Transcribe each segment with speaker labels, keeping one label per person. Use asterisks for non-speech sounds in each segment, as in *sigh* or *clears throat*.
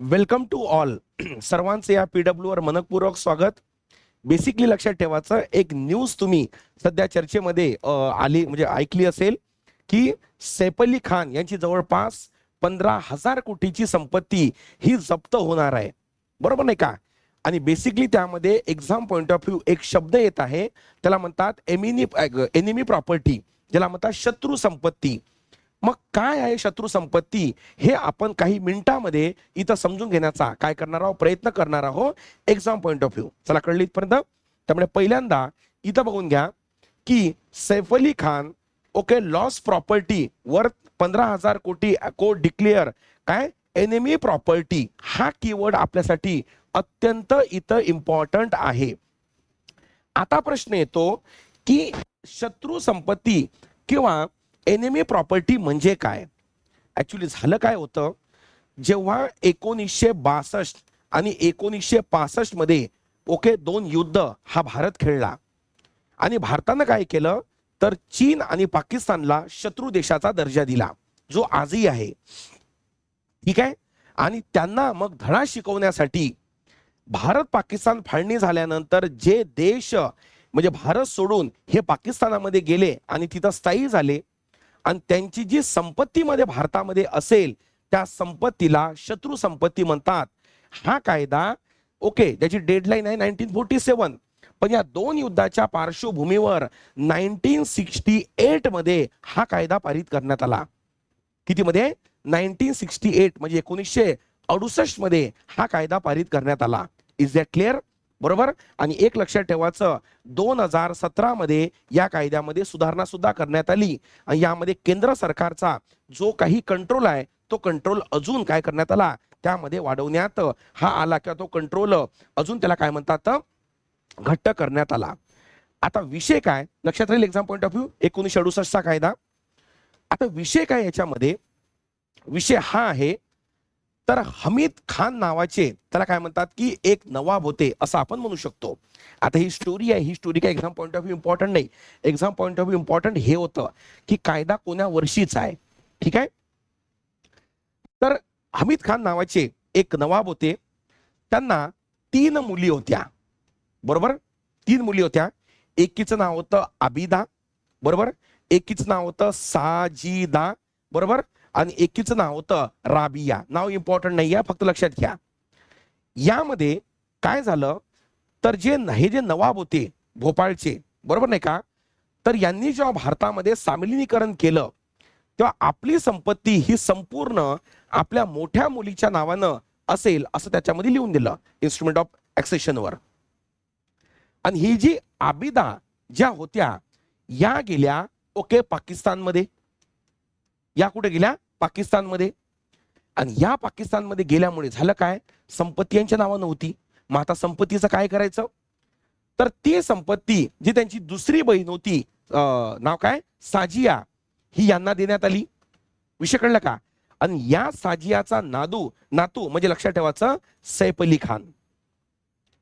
Speaker 1: Welcome to all. सर्वांचे या P W वर मनपूर्वक स्वागत. बेसिकली लक्षात ठेवायचं एक न्यूज तुम्ही सध्या चर्चेमध्ये आली म्हणजे ऐकली असेल की सैफ अली खान यांची जवळपास पंधरा हजार कोटीची संपत्ती ही जप्त होणार आहे. बरोबर नाही का? आणि बेसिकली त्यामध्ये एक्झाम पॉईंट ऑफ व्ह्यू एक शब्द येत आहे. त्याला म्हणतात एमिनी एनिमी प्रॉपर्टी ज्याला म्हणतात शत्रू संपत्ती. मग काय आहे शत्रू संपत्ती? हे आपण काही मिनिटामध्ये इथं समजून घेण्याचा काय करणार आहोत? प्रयत्न करणार आहोत. एक्झाम पॉईंट ऑफ व्ह्यू चला कळली इथपर्यंत? त्यामुळे पहिल्यांदा इथं बघून घ्या की Saif Ali Khan okay loss property worth पंधरा हजार कोटी कोट डिक्लेअर काय? एनिमी प्रॉपर्टी हा कीवर्ड आपल्यासाठी अत्यंत इथं इम्पॉर्टंट आहे. आता प्रश्न येतो की शत्रू संपत्ती किंवा एनिमी प्रॉपर्टी म्हणजे काय? ऍक्च्युली झालं काय होतं? जेव्हा एकोणीसशे बासष्ट आणि एकोणीसशे पासष्टमध्ये ओके दोन युद्ध हा भारत खेळला. आणि भारतानं काय केलं? तर चीन आणि पाकिस्तानला शत्रू देशाचा दर्जा दिला जो आजही आहे. ठीक आहे? आणि त्यांना मग धडा शिकवण्यासाठी भारत पाकिस्तान फाळणी झाल्यानंतर जे देश म्हणजे भारत सोडून हे पाकिस्तानामध्ये गेले आणि तिथं स्थायी झाले आणि त्यांची जी संपत्तीमध्ये भारतामध्ये असेल त्या संपत्तीला शत्रू संपत्ती म्हणतात. हा कायदा ओके त्याची डेडलाईन आहे नाईन्टीन फोर्टी सेवन. पण या दोन युद्धाच्या पार्श्वभूमीवर नाईन्टीन सिक्स्टी एटमध्ये हा कायदा पारित करण्यात आला. कितीमध्ये? नाईन्टीन सिक्स्टी एट म्हणजे एकोणीसशे अडुसष्टमध्ये हा कायदा पारित करण्यात आला. इज दॅट क्लिअर बरोबर? आणि एक लक्षात ठेवायचं दोन हजार सतरा मध्ये या कायद्यामध्ये सुधारणा सुद्धा करण्यात आली. आणि यामध्ये केंद्र सरकारचा जो काही कंट्रोल आहे तो कंट्रोल अजून काय करण्यात आला? त्यामध्ये वाढवण्यात हा आला किंवा तो कंट्रोल अजून त्याला काय म्हणतात? घट्ट करण्यात आला. आता विषय काय? लक्षात राहील एक्झाम पॉईंट ऑफ व्ह्यू एकोणीसशे अडुसष्टचा कायदा. आता विषय काय याच्यामध्ये? विषय हा आहे तर हमीद खान नावाचे त्याला काय म्हणतात की एक नवाब होते असं आपण म्हणू शकतो. आता ही स्टोरी आहे ही स्टोरी काय exam point of view important नाही. Exam point of view important हे होतं की कायदा कोण्या वर्षीचा आहे. ठीक आहे? तर हमीद खान नावाचे एक नवाब होते. त्यांना तीन मुली होत्या. बरोबर? तीन मुली होत्या. एकीचं नाव होतं आबिदा बरोबर? एकीचं नाव होतं साजिदा. बरोबर? आणि एकीचं नाव होतं राबिया. नाव इम्पॉर्टंट नाही आहे फक्त लक्षात घ्या. यामध्ये काय झालं? तर जे हे जे नवाब होते भोपाळचे बरोबर नाही का? तर यांनी जेव्हा भारतामध्ये सामिलीकरण केलं तेव्हा आपली संपत्ती ही संपूर्ण आपल्या मोठ्या मुलीच्या नावानं असेल असं त्याच्यामध्ये लिहून दिलं इन्स्ट्रुमेंट ऑफ ऍक्सेशनवर आणि ही जी आबिदा ज्या होत्या या गेल्या ओके पाकिस्तानमध्ये. या कुठे गेल्या? पाकिस्तानमध्ये. आणि या पाकिस्तानमध्ये गेल्यामुळे झालं काय? संपत्ती यांच्या नावानं होती. मग आता संपत्तीचं काय करायचं? तर ती संपत्ती जी त्यांची दुसरी बहीण होती नाव काय? साजिया ही यांना देण्यात आली. विषय कळलं का? आणि या साजियाचा नादू नातू म्हणजे लक्षात ठेवायचं सैफ अली खान.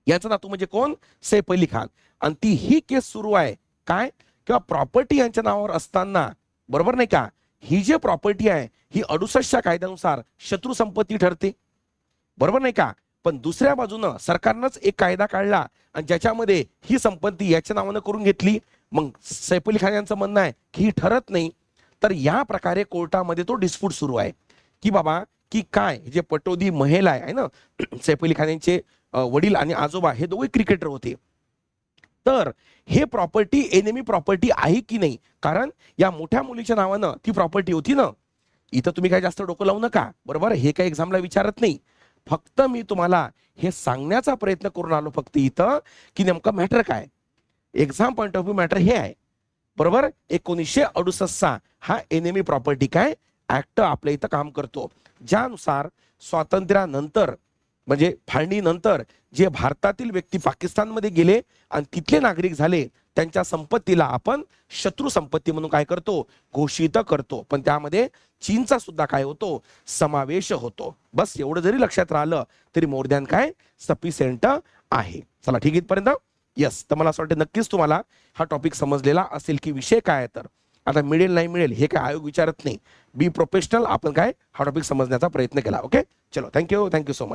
Speaker 1: याचा नातू म्हणजे कोण? सैफ अली खान. आणि ती ही केस सुरू आहे. काय? किंवा प्रॉपर्टी यांच्या नावावर असताना बरोबर नाही का? ही जे प्रॉपर्टी आहे ही अडुसष्टच्या कायद्यानुसार शत्रू संपत्ती ठरते. बरोबर नाही का? पण दुसऱ्या बाजूनं सरकारनंच एक कायदा काढला आणि ज्याच्यामध्ये ही संपत्ती याच्या नावानं करून घेतली. मग सैफ अली खान यांचं म्हणणं आहे की ही ठरत नाही. तर या प्रकारे कोर्टामध्ये तो डिस्प्यूट सुरू आहे. की बाबा की काय? जे पटोदी महेल आहे ना? *clears throat* सैफ अली खान यांचे वडील आणि आजोबा हे दोघे क्रिकेटर होते. तर हे प्रॉपर्टी एनिमी प्रॉपर्टी आहे की नाही? कारण या मोठ्या मुलीच्या नावानं ती प्रॉपर्टी होती ना? इथं तुम्ही काय जास्त डोकं लावू नका. बरोबर? हे काही एक्झामला विचारत नाही. फक्त मी तुम्हाला हे सांगण्याचा प्रयत्न करून आलो फक्त इथं की नेमकं मॅटर काय? Exam point of view matter हे आहे. बरोबर? एकोणीसशे अडुसष्टचा हा एनिमी प्रॉपर्टी काय? ऍक्ट आपल्या इथं काम करतो. ज्यानुसार स्वातंत्र्यानंतर म्हणजे फाळणीनंतर जे भारतातील व्यक्ती पाकिस्तानमध्ये गेले आणि तिथले नागरिक झाले त्यांच्या संपत्तीला आपण शत्रू संपत्ती म्हणून काय करतो? घोषित करतो. पण त्यामध्ये चीनचा सुद्धा काय होतो? समावेश होतो. बस एवढं जरी लक्षात राहिलं तरी मोर दॅन काय? सफिसेंट आहे. चला ठीक इथपर्यंत? येस तर मला असं वाटतं नक्कीच तुम्हाला हा टॉपिक समजलेला असेल की विषय काय आहे तर. आता मिळेल नाही मिळेल हे काय आयोग विचारत नाही. बी प्रोफेशनल आपण काय हा टॉपिक समजण्याचा प्रयत्न केला. ओके चलो थँक्यू थँक्यू सो मच